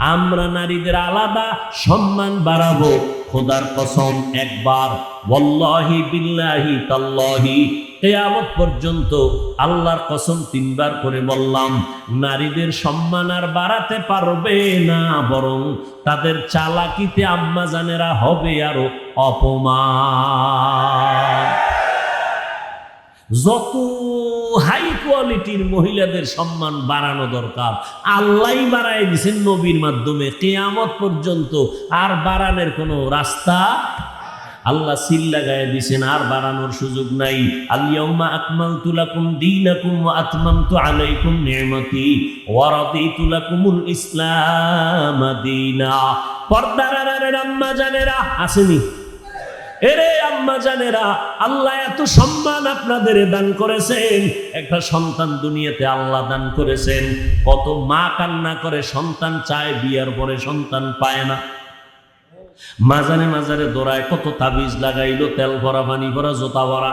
আমরা নারীদের আলাদা সম্মান বাড়াবো। খোদার কসম একবার, ওয়াল্লাহি বিল্লাহি তাল্লাহি, কেয়ামত পর্যন্ত আল্লাহর কসম তিনবার করে বললাম, নারীদের সম্মান আর বাড়াতে পারবে না, বরং তাদের চালাকিতে আম্মা জানেরা হবে আরও অপমান। যত হাই কোয়ালিটির মহিলাদের সম্মান বাড়ানো দরকার। আল্লাহ বাড়াই দিছেন নবীর মাধ্যমে। কেয়ামত পর্যন্ত আর বাড়ানোর কোনো রাস্তা আল্লাহ সিল লাগায় দিছেন, আর বাড়ানোর সুযোগ নাই। আলিয়াউমা আকমালতু লাকুম দীনাকুম ওয়া আতমামতু আলাইকুম নি'মাতি ওয়া রাদিতু লাকুমুল ইসলাম দীনা। পর্দার আম্মা জানেরা আসেনি? এরে আম্মা জানেরা, আল্লাহ এত সম্মান আপনাদের দান করেছেন। একটা সন্তান দুনিয়াতে আল্লাহ দান করেছেন। কত মা কান্না করে সন্তান চায়, বিয়ার পরে সন্তান পায় না। মাঝারে মাঝারে দৌড়ায় কত তাবিজ লাগাইলো, তেল ভরা, পানি ভরা, জোতা ভরা।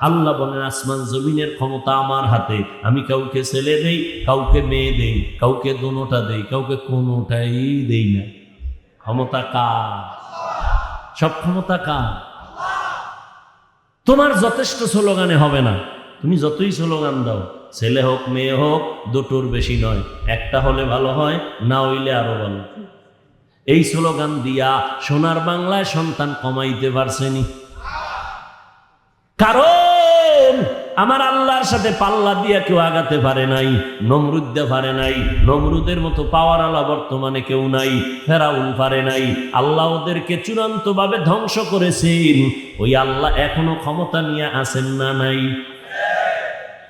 আল্লাহ বলেন, আসমান জমিনের ক্ষমতা আমার হাতে। আমি কাউকে ছেলে দেই, কাউকে মেয়ে দেই, কাউকে দোনোটা দেই, কাউকে কোনোটাই দেই না। ক্ষমতা কার? সব ক্ষমতা কার? তোমার যথেষ্ট স্লোগানে হবে না। তুমি যতই স্লোগান দাও, ছেলে হোক, মেয়ে হোক, দুটোর বেশি নয়। একটা হলে ভালো হয়, না হইলে আরও ভালো। এই স্লোগান দিয়া সোনার বাংলায় সন্তান কমাইতে পারছেনি কারণ আমার আল্লাহর সাথে পাল্লা দিয়া কেউ আগাতে পারে নাই, নমরুদ নমরুদ্দে পারে নাই, নমরুদের মতো পাওয়ার আলা বর্তমানে কেউ নাই, ফেরাউন পারে নাই, আল্লাহ ওদেরকে চূড়ান্ত ভাবে ধ্বংস করেছেন। ওই আল্লাহ এখনও ক্ষমতা নিয়ে আসেন না নাই?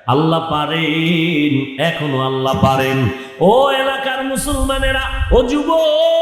আল্লাহ পারেন, এখনও আল্লাহ পারেন। ও এলাকার মুসলমানেরা, ও যুবক!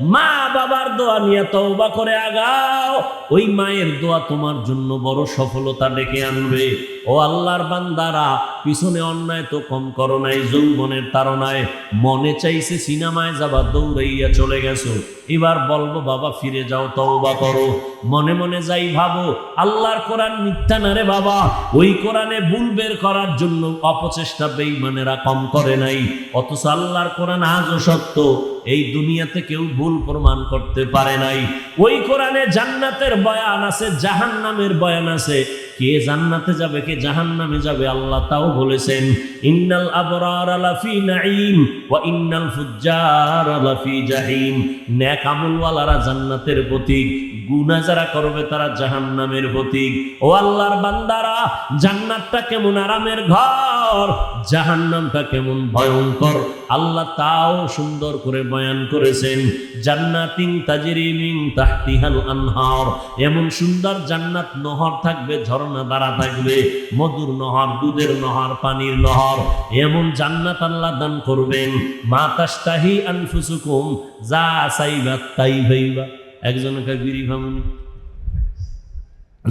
মা বাবার দোয়া নিয়ে তওবা করে আগাও। ওই মায়ের দোয়া তোমার জন্য বড় সফলতা ডেকে আনবে। ও আল্লাহর বান্দারা, পিছনে অন্যায় তো কম করো নাই, যৌবনের তারনায় মনে চাইছে সিনেমায় যাবা, দৌড়াইয়া চলে গেছো। এবার বলব, বাবা, ফিরে যাও, তওবা করো। মনে মনে যাই ভাবো, আল্লাহর কোরআন মিথ্যা না রে বাবা। ওই কোরআনে ভুল বের করার জন্য অপচেষ্টা বেইমানেরা কম করে নাই। অথচ আল্লাহর কোরআন আজও সত্য। এই দুনিয়াতে কেউ ভুল প্রমাণ করতে পারে নাই। ওই কোরআনে জান্নাতের বয়ান আছে জাহান নামের বয়ান আছে। কে জান্নাতে যাবে, কে জাহান নামে যাবে, আল্লাহ তাও বলেছেন, ইন্নাল আবরার লাফি নাঈম ওয়া ইন্নাল ফুজ্জার লাফি জাহিম। নেক আমলওয়ালারা জান্নাতের প্রতীক, গুনাহ যারা করবে তারা জাহান্নামের প্রতীক। ও আল্লাহর বান্দারা, জান্নাতটা কেমন আরামের ঘর, জাহান্নামটা কেমন ভয়ঙ্কর। আল্লাহ তাও সুন্দর করে বয়ান করেছেন, জান্নাতিন তাজরি মিন তাহতিহাল আনহার। এমন সুন্দর জান্নাত নহর থাকবে, ঝর্ণা দ্বারা থাকবে, মধুর নহর, দুধের নহর, পানির নহর, এমন জান্নাত আল্লাহ দান করবেন, মা তাস্তাহি আনফুসুকুম, যা চাইবা তাই ভাইবা একজনকে বিড়ি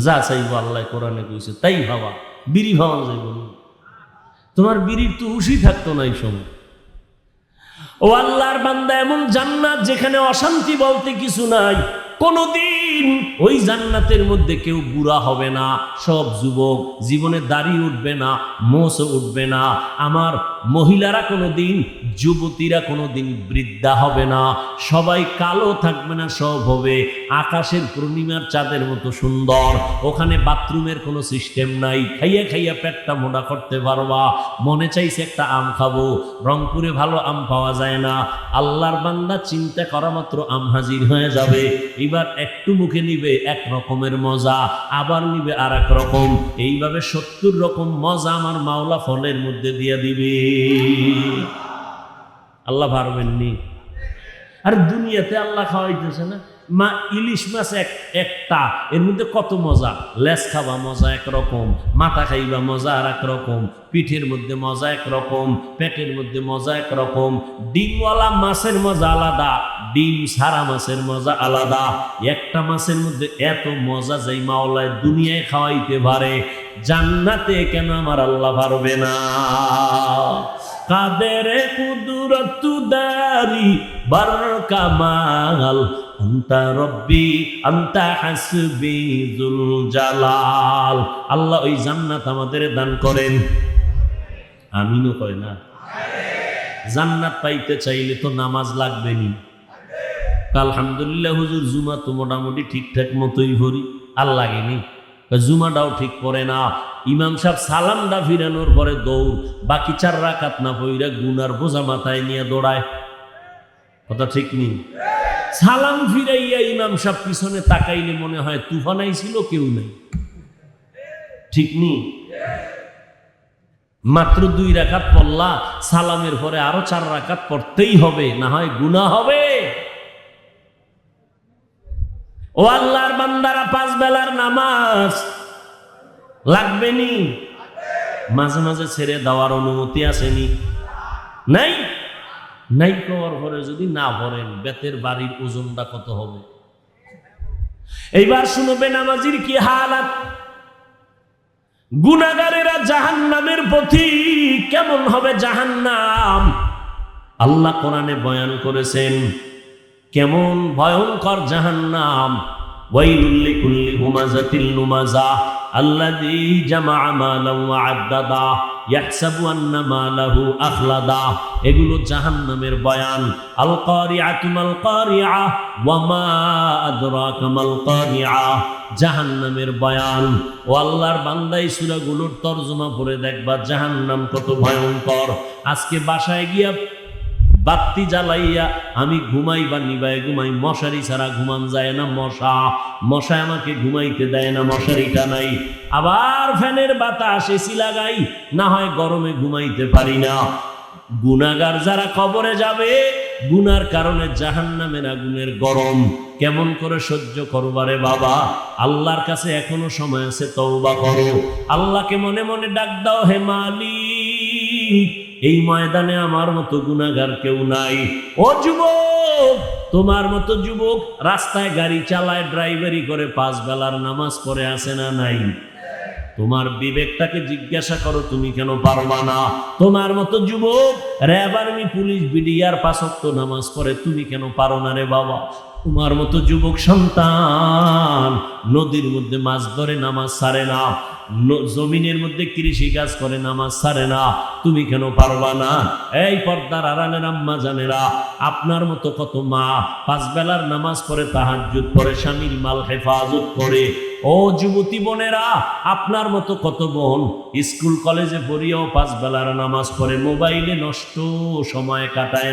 যা আল্লাহ কোরআনে কইছে, তাই ভাবা বিড়ি ভাবা যাইব তোমার বিড়ির তো উশি থাকতো না এই সময়। ও আল্লাহর বান্দা, এমন জান্নাত যেখানে অশান্তি বলতে কিছু নাই, কোনদিন ওই জান্নাতের মধ্যে কেউ বুড়া হবে না। সব যুবক জীবনে দাড়ি উঠবে না মোষ উঠবে না। আমার মহিলারা কোনোদিন, যুবতীরা কোনোদিন বৃদ্ধা হবে না। সবাই কালো থাকবে না, সব হবে আকাশের পূর্ণিমার চাঁদের মতো সুন্দর। ওখানে বাথরুমের কোনো সিস্টেম নাই। খাইয়া খাইয়া পেটটা মোটা করতে পারবা। মনে চাইছে একটা আম খাব। রংপুরে ভালো আম পাওয়া যায় না। আল্লাহর বান্দা চিন্তা করা মাত্র আম হাজির হয়ে যাবে। এবার একটু মুখে নিবে এক রকমের মজা, আবার নিবে আর এক রকম। এইভাবে সত্তর রকম মজা আমার মাওলা ফলের মধ্যে দিয়ে দিবে। আল্লাহ পারবেননি। আর দুনিয়াতে আল্লাহ খাওয়াইতেছে না। মা, ইলিশ মাছ এক, একটা, এর মধ্যে কত মজা? লেস খাবা মজা একরকম, মাথা খাইবা মজা আর এক রকম পিঠের মধ্যে মজা একরকম, পেটের মধ্যে মজা একরকম, ডিমওয়ালা মাছের মজা আলাদা, ডিম সারা মাছের মজা আলাদা। একটা মাছের মধ্যে এত মজা যেই মাওলায় দুনিয়ায় খাওয়াইতে পারে, জান্নাতে কেন আমার আল্লাহ পারবে না? কাদের কুদরত দারি বার কামাল আন্তা রব্বি, আন্তা হাসবি জুল জালাল আল্লাহ ওই জান্নাত আমাদের দান করেন। আমিনও কয় না? জান্নাত পাইতে চাইলে তো নামাজ লাগবে নি আলহামদুলিল্লাহ হুজুর, জুমা তো মোটামুটি ঠিকঠাক মতোই ভরি, আর লাগেনি। জুমাটাও ঠিক পড়ে না। ইমাম সাহেব সালামটা ফিরানোর পরে দৌড়, বাকি চার রাখাত না পইরা গুনার বোঝা মাথায় নিয়ে দৌড়ায়। কথা ঠিক নেই? সালাম ফিরাইয়া ইমাম সাহেব পিছনে তাকাইলে মনে হয় তুফানাই ছিল, কেউ নেই। ঠিক নেই? মাত্র দুই রাকাত পড়লা, সালামের পরে আরও চার রাকাত পড়তেই হবে, না হয় গুনাহ হবে। ও আল্লাহর বান্দারা, পাঁচ বেলার নামাজ লাগবে নি? মাঝে মাঝে ছেড়ে দেওয়ার অনুমতি আসেনি নাই? নাই কওয়ার পরে যদি না ভরেন, বেতের বাড়ির ওজনটা কত হবে? এইবার শুনবে নামাজির কি হালাত? গুনাগারেরা জাহান্নামের পথি কেমন হবে জাহান নাম আল্লাহ কোরআনে বয়ান করেছেন, কেমন ভয়ঙ্কর জাহান্নাম? ওয়াইলুল্লি কুল্লি হুমাজাতিল নুমাজা আন্না মালাহু এগুলো বয়ান। আল কারিআতু মাল কারিআ ওয়া মা আদরাকা মাল জাহান্নামের বয়ান। ও আল্লাহর বান্দাই সূরাগুলোর তরজমা পড়ে দেখবা জাহান্নাম কত ভয়ঙ্কর। আজকে বাসায় গিয়া বাত্তি জ্বালাইয়া আমি ঘুমাই বা নিবাই ঘুমাই, মশারি ছাড়া ঘুমান যায় না মশা। মশায় আমাকে ঘুমাইতে দেয় না, মশারিটা নাই। আবার ফ্যানের বাতাস এসি লাগাই, না হয় গরমে ঘুমাইতে পারি না। গুনাগার যারা কবরে যাবে, গুনার কারণে জাহান্নামের আগুনের গরম। কেমন করে সহ্য করবারে বাবা? আল্লাহর কাছে এখনও সময় আছে, তওবা করো। আল্লাহকে মনে মনে ডাক দাও, হে মালিক। এই ময়দানে আমার মতো গুনাগার কেউ নাই। ও যুবক, তোমার মতো যুবক রাস্তায় গাড়ি চালায়, ড্রাইভারি করে, পাঁচ বেলার নামাজ পড়ে আসে না নাই? তোমার বিবেকটাকে জিজ্ঞাসা করো, তুমি কেন পারবা না? তোমার মতো যুবক, র্যাব আর্মি, পুলিশ, বিডিআর, পাঁচক্ত নামাজ পড়ে, তুমি কেন পারো না রে বাবা? তোমার মতো যুবক সন্তান, নদীর মধ্যে মাছ ধরে নামাজ সারে ন- জমিনের মধ্যে কৃষি কাজ করে, নামাজ সারে না। তুমি কেন পারবা না? এই পর্দার আড়ালের আম্মা জানেরা, আপনার মতো কত মা, পাঁচ বেলার নামাজ পড়ে, তাহাজ্জুদ করে স্বামীর মাল হেফাজত করে। ও যুবতী বোনেরা, আপনার মতো কত বোন, স্কুল, কলেজে পড়িয়াও পাঁচ বেলার নামাজ পড়ে, মোবাইলে নষ্ট সময় কাটায়